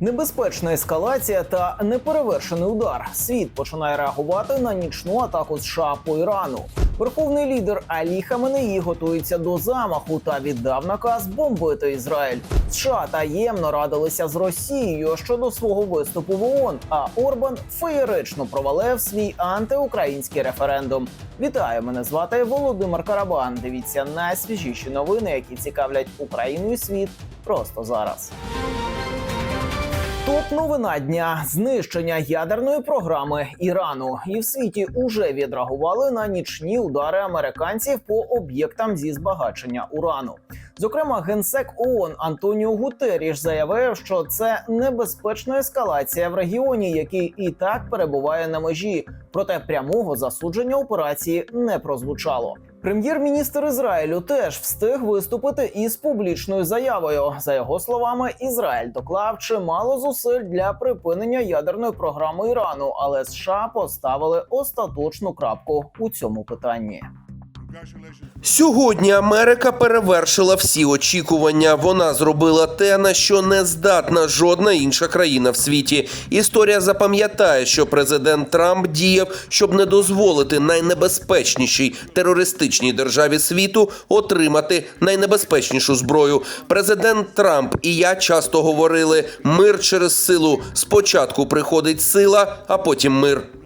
Небезпечна ескалація та неперевершений удар. Світ починає реагувати на нічну атаку США по Ірану. Верховний лідер Алі Хаменеї готується до замаху та віддав наказ бомбити Ізраїль. США таємно радилися з Росією щодо свого виступу в ООН, А Орбан феєрично провалив свій антиукраїнський референдум. Вітаю, мене звати Володимир Карабан. Дивіться найсвіжіші новини, які цікавлять Україну і світ просто зараз. Топ новина дня знищення ядерної програми Ірану, і в світі уже відреагували на нічні удари американців по об'єктам зі збагачення урану. Зокрема, генсек ООН Антоніо Гутеріш заявив, що це небезпечна ескалація в регіоні, який і так перебуває на межі. Проте прямого засудження операції не прозвучало. Прем'єр-міністр Ізраїлю теж встиг виступити із публічною заявою. За його словами, Ізраїль доклав чимало зусиль для припинення ядерної програми Ірану, але США поставили остаточну крапку у цьому питанні. Сьогодні Америка перевершила всі очікування. Вона зробила те, на що не здатна жодна інша країна в світі. Історія запам'ятає, що президент Трамп діяв, щоб не дозволити найнебезпечнішій терористичній державі світу отримати найнебезпечнішу зброю. Президент Трамп і я часто говорили: мир через силу. Спочатку приходить сила, а потім мир.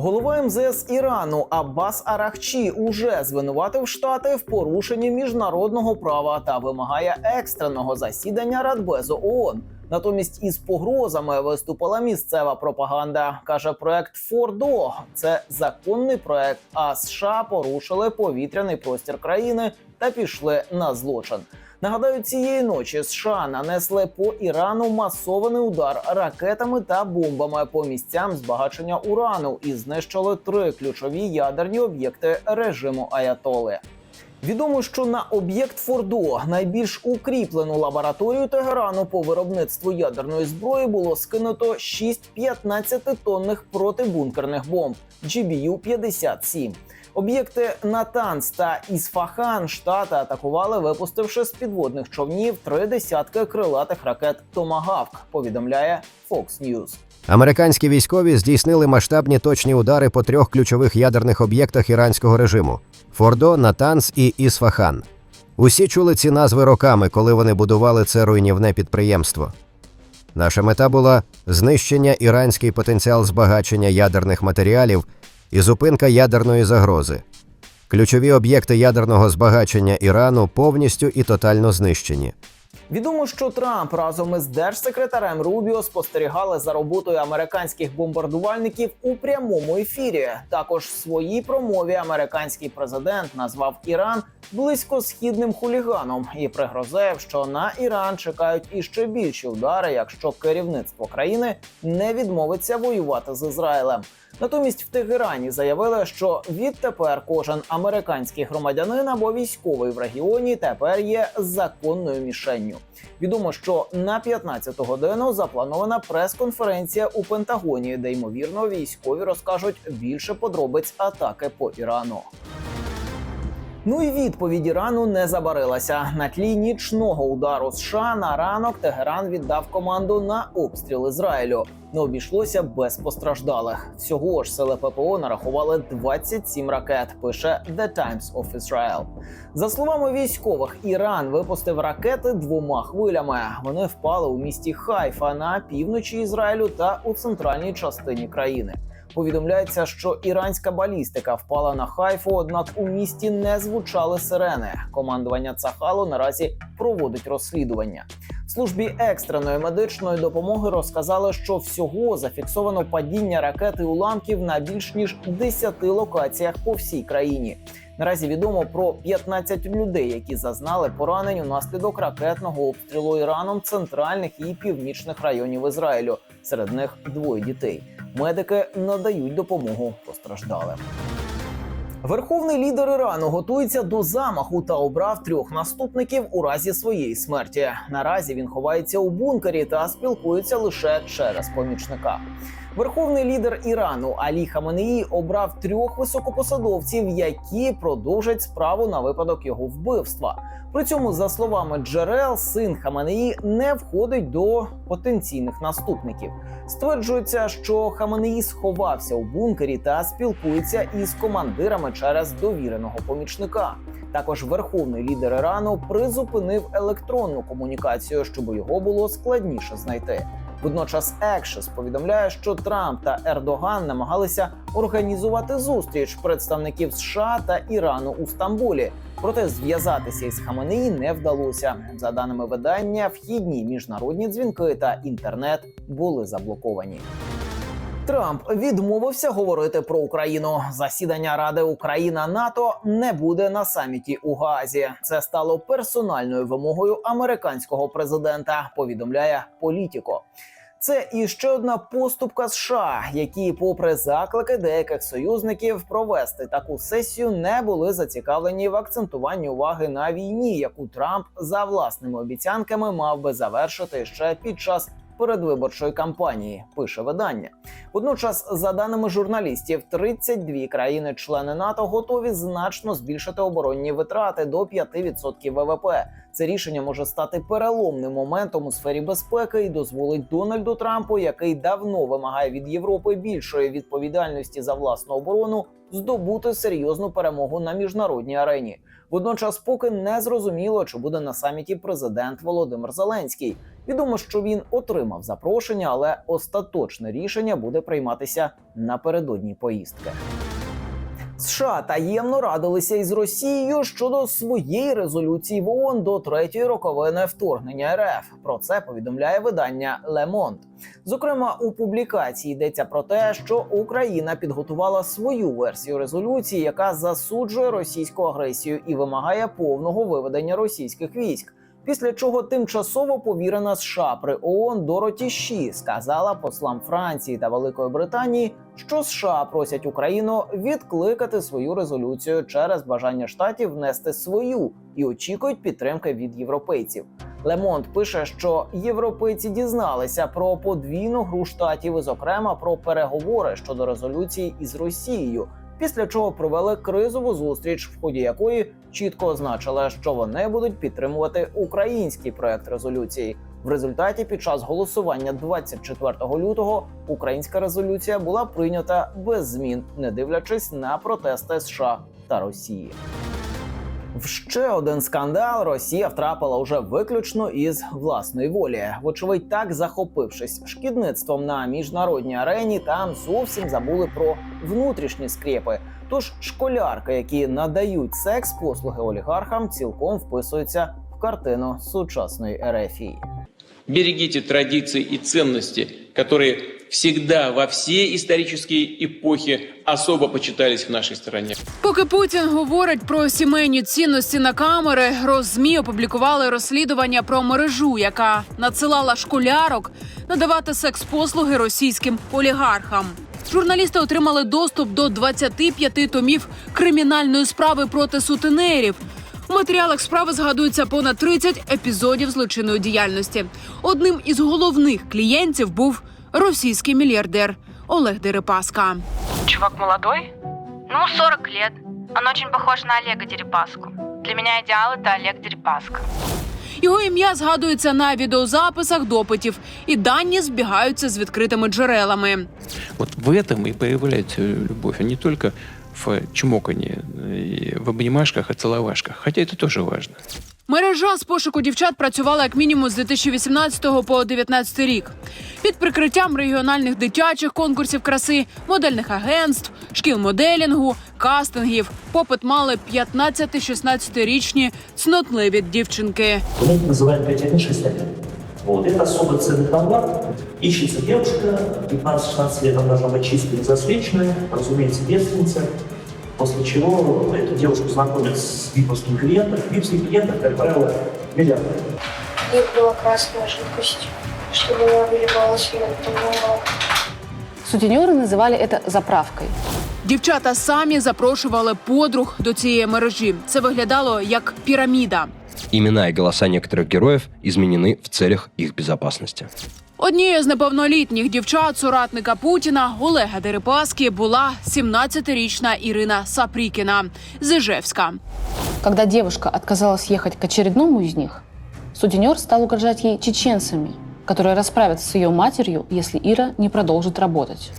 Голова МЗС Ірану Аббас Арахчі уже звинуватив штати в порушенні міжнародного права та вимагає екстреного засідання Радбезу ООН. Натомість із погрозами виступила місцева пропаганда. каже проект Фордо. Це законний проект. А США порушили повітряний простір країни та пішли на злочин. Нагадаю, цієї ночі США нанесли по Ірану масований удар ракетами та бомбами по місцям збагачення урану і знищили три ключові ядерні об'єкти режиму Аятоли. Відомо, що на об'єкт Фордо найбільш укріплену лабораторію Тегерану по виробництву ядерної зброї було скинуто 6 15-тонних протибункерних бомб GBU-57. Об'єкти Натанс та Ісфахан штати атакували, випустивши з підводних човнів три десятки крилатих ракет Томагавк. Повідомляє Fox News. Американські військові здійснили масштабні точні удари по трьох ключових ядерних об'єктах іранського режиму: Фордо, Натанс і Ісфахан. Усі чули ці назви роками, коли вони будували це руйнівне підприємство. Наша мета була знищення іранський потенціал збагачення ядерних матеріалів і зупинка ядерної загрози. Ключові об'єкти ядерного збагачення Ірану повністю і тотально знищені. Відомо, що Трамп разом із держсекретарем Рубіо спостерігали за роботою американських бомбардувальників у прямому ефірі. Також в своїй промові американський президент назвав Іран близькосхідним хуліганом і пригрозив, що на Іран чекають іще більші удари, якщо керівництво країни не відмовиться воювати з Ізраїлем. Натомість в Тегерані заявили, що відтепер кожен американський громадянин або військовий в регіоні тепер є законною мішенню. Відомо, що на 15-ту годину запланована прес-конференція у Пентагоні, де ймовірно військові розкажуть більше подробиць атаки по Ірану. Ну і відповідь Ірану не забарилася. На тлі нічного удару США на ранок Тегеран віддав команду на обстріл Ізраїлю. Не обійшлося без постраждалих. Всього ж сили ППО нарахували 27 ракет. Пише The Times of Israel. За словами військових, Іран випустив ракети двома хвилями. Вони впали у місті Хайфа на півночі Ізраїлю та у центральній частині країни. Повідомляється, що іранська балістика впала на хайфу, однак у місті не звучали сирени. Командування Цахалу наразі проводить розслідування. Службі екстреної медичної допомоги розказали, що всього зафіксовано падіння ракет і уламків на більш ніж 10 локаціях по всій країні. Наразі відомо про 15 людей, які зазнали поранень унаслідок ракетного обстрілу Іраном центральних і північних районів Ізраїлю. Серед них двоє дітей. Медики надають допомогу постраждалим. Верховний лідер Ірану готується до замаху та обрав трьох наступників у разі своєї смерті. Наразі він ховається у бункері та спілкується лише через помічника. Верховний лідер Ірану Алі Хаменеї обрав трьох високопосадовців, які продовжать справу на випадок його вбивства. При цьому, за словами джерел, син Хаменеї не входить до потенційних наступників. Стверджується, що Хаменеї сховався у бункері та спілкується із командирами через довіреного помічника. Також верховний лідер Ірану призупинив електронну комунікацію, щоб його було складніше знайти. Водночас Екшес повідомляє, що Трамп та Ердоган намагалися організувати зустріч представників США та Ірану у Стамбулі. Проте зв'язатися із Хаменеї не вдалося. За даними видання, вхідні міжнародні дзвінки та інтернет були заблоковані. Трамп відмовився говорити про Україну. Засідання Ради Україна НАТО не буде на саміті у Газі. Це стало персональною вимогою американського президента. Повідомляє Політіко. Це і ще одна поступка США, які, попри заклики деяких союзників провести таку сесію, не були зацікавлені в акцентуванні уваги на війні, яку Трамп за власними обіцянками мав би завершити ще під час передвиборчої кампанії. Пише видання. Водночас, за даними журналістів, 32 країни-члени НАТО готові значно збільшити оборонні витрати до 5% ВВП. Це рішення може стати переломним моментом у сфері безпеки і дозволить Дональду Трампу, який давно вимагає від Європи більшої відповідальності за власну оборону, здобути серйозну перемогу на міжнародній арені. Водночас, поки не зрозуміло, чи буде на саміті президент Володимир Зеленський. Відомо, що він отримав запрошення, але остаточне рішення буде прийматися напередодні поїздки. США таємно радилися із Росією щодо своєї резолюції в ООН до третьої роковини вторгнення РФ. Про це повідомляє видання Le Monde. Зокрема, у публікації йдеться про те, що Україна підготувала свою версію резолюції, яка засуджує російську агресію і вимагає повного виведення російських військ. Після чого тимчасово повірена США при ООН Дороті Ші сказала послам Франції та Великої Британії, що США просять Україну відкликати свою резолюцію через бажання штатів внести свою і очікують підтримки від європейців. Лемонт пише, що європейці дізналися про подвійну гру штатів, і зокрема про переговори щодо резолюції із Росією. Після чого провели кризову зустріч, в ході якої чітко означили, що вони будуть підтримувати український проект резолюції. В результаті, під час голосування 24 лютого, українська резолюція була прийнята без змін, не дивлячись на протести США та Росії. В ще один скандал Росія втрапила уже виключно із власної волі. Вочевидь, так захопившись шкідництвом на міжнародній арені, там зовсім забули про внутрішні скрепи. Тож школярки, які надають секс послуги олігархам, цілком вписуються в картину сучасної ерефії. Берегите традиции и ценности, которые всегда во все исторические эпохи особо почитались в нашей стране. Поки Путін говорить про сімейні цінності на камери, Розмі опублікували розслідування про мережу, яка надсилала школярок надавати секс-послуги російським олігархам. Журналісти отримали доступ до 25 томів кримінальної справи проти сутенерів. У матеріалах справи згадується понад 30 епізодів злочинної діяльності. Одним із головних клієнтів був російський мільярдер Олег Дерипаска. Чувак молодой? Ну, 40 лет. Он очень похож на Олега Дерипаску. Для меня идеал это Олег Дерипаска. Його ім'я згадується на відеозаписах допитів, і дані збігаються з відкритими джерелами. Вот в этом и проявляется любовь, а не только в чмоканье, и в обнимашках и целовашках. Хотя это тоже важно. Мережа з пошуку дівчат працювала як мінімум з 2018 по 2019 рік. Під прикриттям регіональних дитячих конкурсів краси, модельних агентств, шкіл моделінгу, кастингів. Попит мали 15-16-річні цнотливі дівчинки. Мы это называем 5.1.6.1. Вот. Это особо ценный товар. Ищется девушка, 15-16 лет она должна быть чистой и засвеченной, разумеется, девственница. После чего эту девушку знакомят с виповским клиентом. Випский клиент, как правило, миллиардер. В них была красная жидкость, чтобы она выливалась, я это понимала. Сутенеры называли это заправкой. Дівчата самі запрошували подруг до цієї мережі. Це виглядало як піраміда. Имена и голоса некоторых героев изменены в целях их безопасности. Однією з неповнолітніх дівчат соратника Путіна Олега Дерипаски була 17-річна Ірина Сапрікіна з Ижевська. Когда девушка отказалась ехать к очередному из них, сутенер стал угрожать ей чеченцами, которые расправятся с ее матерью, если Ира не продолжит работать.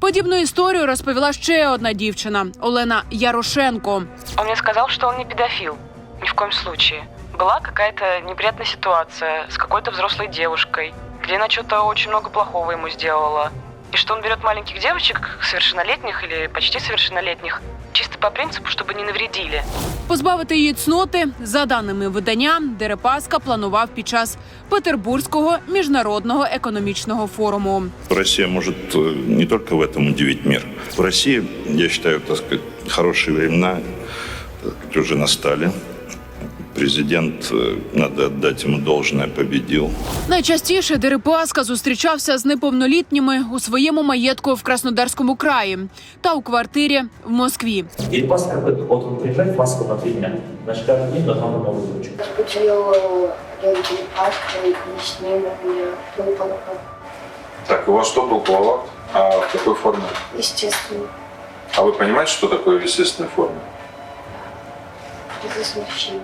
Подібну історію розповіла ще одна дівчина Олена Ярошенко. Он мне сказал, что он не педофил. Ни в коем случае. Была какая-то неприятная ситуация с какой-то взрослой девушкой, где она что-то очень много плохого ему сделала. И что он берет маленьких девочек, совершеннолетних или почти совершеннолетних, чисто по принципу, чтобы не навредили. Позбавити її цноти, за даними видання, Дерипаска планував під час Петербурзького міжнародного економічного форуму. Россия может э, не только в этом удивить мир. В России, я считаю, так сказать, хорошие времена так сказать, уже настали. Президент, э, надо отдать ему должное, победил. Найчастіше Дерипаска зустрічався з неповнолітніми у своєму маєтку в Краснодарському краї та у квартирі в Москві. Дерипаска, вот он приезжает в Москву на три дня, значит, каждый день должна быть новая девочка. Разбудил Леонид Дерипаска и с ним мне был полукан. Так, у вас что был половак? А в какой форме? Естественно, А вы понимаете, что такое в естественной форме? без смущения.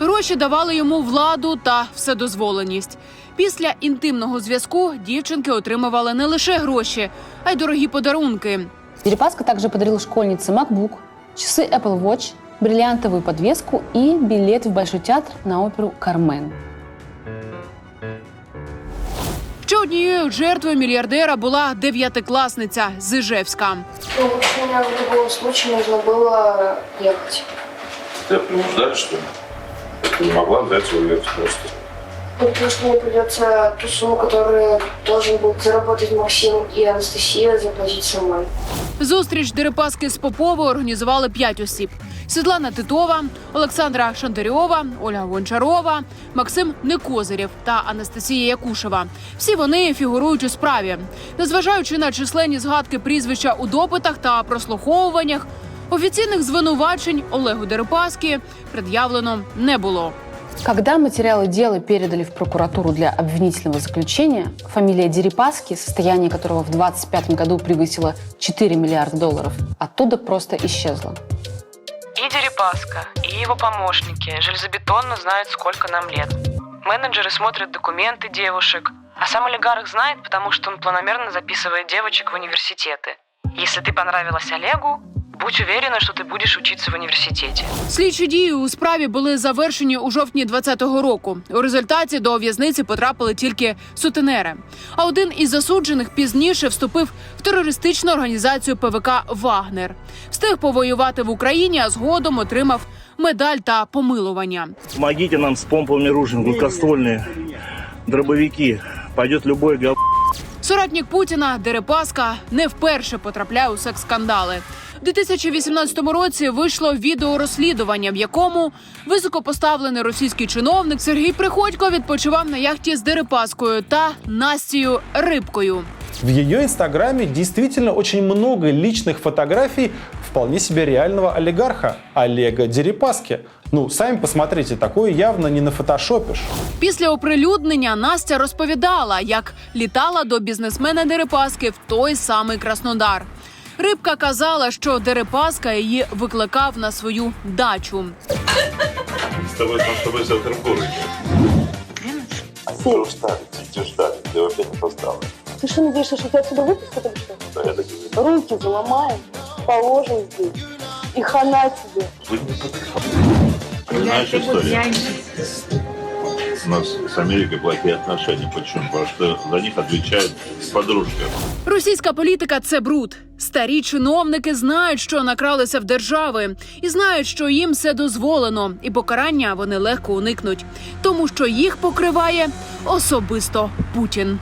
Гроші давали йому владу та вседозволеність. Після інтимного зв'язку дівчинки отримували не лише гроші, а й дорогі подарунки. Дерипаска также подарил школьнице MacBook, часы Apple Watch, бриллиантовую подвеску и билет в Большой театр на оперу «Кармен». Ще однією жертвою мільярдера була дев'ятикласниця з Ижевська. Ну, в общем, мне в любом случае нужно было ехать. Тебя принуждали, что ли? Не могла взять уехать просто. Ну, потому что мне придется ту сумму, которую должен был заработать Максим и Анастасия, заплатить самой. Зустріч Дерипаски з Поповою організували п'ять осіб: Світлана Титова, Олександра Шандарьова, Ольга Гончарова, Максим Некозирєв та Анастасія Якушева. Всі вони фігурують у справі. Незважаючи на численні згадки прізвища у допитах та прослуховуваннях, офіційних звинувачень Олегу Дерипаски пред'явлено не було. Когда материалы дела передали в прокуратуру для обвинительного заключения, фамилия Дерипаски, состояние которого в 2025 году превысило 4 миллиарда долларов, оттуда просто исчезла. И Дерипаска, и его помощники железобетонно знают, сколько нам лет. Менеджеры смотрят документы девушек, а сам олигарх знает, потому что он планомерно записывает девочек в университеты. Если ты понравилась Олегу, будь уверена, что ты будешь учиться в университете. Слідчі дії у справі були завершені у жовтні 2020 року. У результаті до в'язниці потрапили тільки сутенери. А один із засуджених пізніше вступив в терористичну організацію ПВК Вагнер. Встиг повоювати в Україні, а згодом отримав медаль та помилування. Помогите нам с помповыми ружьями, гладкоствольные дробовики. Пойдет любой гов... Соратник Путіна Дерипаска не вперше потрапляє у секс-скандали. У 2018 році вийшло відеорозслідування, в якому високопоставлений російський чиновник Сергій Приходько відпочивав на яхті з Дерипаскою та Настією Рибкою. В ее инстаграме действительно очень много личных фотографий вполне себе реального олигарха Олега Дерипаски. Ну, сами посмотрите, такое явно не нафотошопишь. Після оприлюднення Настя розповідала, як літала до бізнесмена Дерипаски в той самий Краснодар. Рибка казала, що Дерипаска її викликав на свою дачу. С тобой, с тобой завтра в городе. Тебя устали, тебя ждали, ты вообще не опоздала. Ты что, надеешься, что тебя отсюда выпустят или что? Да, я так и знаю. Руки заломаем, положим здесь. И хана тебе. Вы не Знаешь историю? У Нас с Америкой плохие отношения. Почему? Потому что за них отвечает подружка. Російська політика це бруд. Старі чиновники знають, що накралися в держави, і знають, що їм все дозволено, і покарання вони легко уникнуть, тому що їх покриває особисто Путін.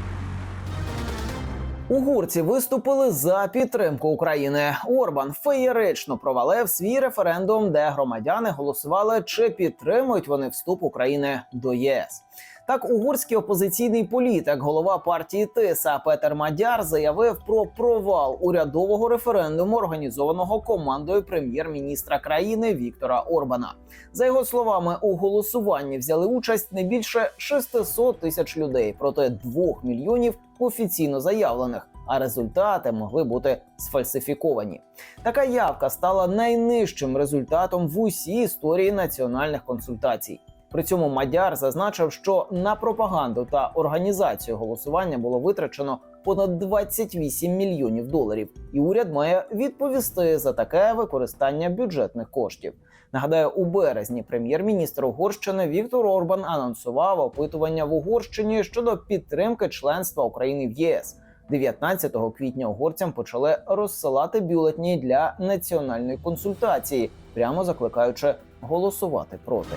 Угорці виступили за підтримку України. Орбан феєрично провалив свій референдум, де громадяни голосували, чи підтримують вони вступ України до ЄС. Так, угорський опозиційний політик, голова партії Тиса Петер Мадяр заявив про провал урядового референдуму, організованого командою прем'єр-міністра країни Віктора Орбана. За його словами, у голосуванні взяли участь не більше 600 тисяч людей проти 2 мільйонів офіційно заявлених. А результати могли бути сфальсифіковані. Така явка стала найнижчим результатом в усій історії національних консультацій. При цьому Мадяр зазначив, що на пропаганду та організацію голосування було витрачено понад 28 мільйонів доларів, і уряд має відповісти за таке використання бюджетних коштів. Нагадаю, у березні прем'єр-міністр Угорщини Віктор Орбан анонсував опитування в Угорщині щодо підтримки членства України в ЄС. 19 квітня угорцям почали розсилати бюлетні для національної консультації, прямо закликаючи голосувати проти.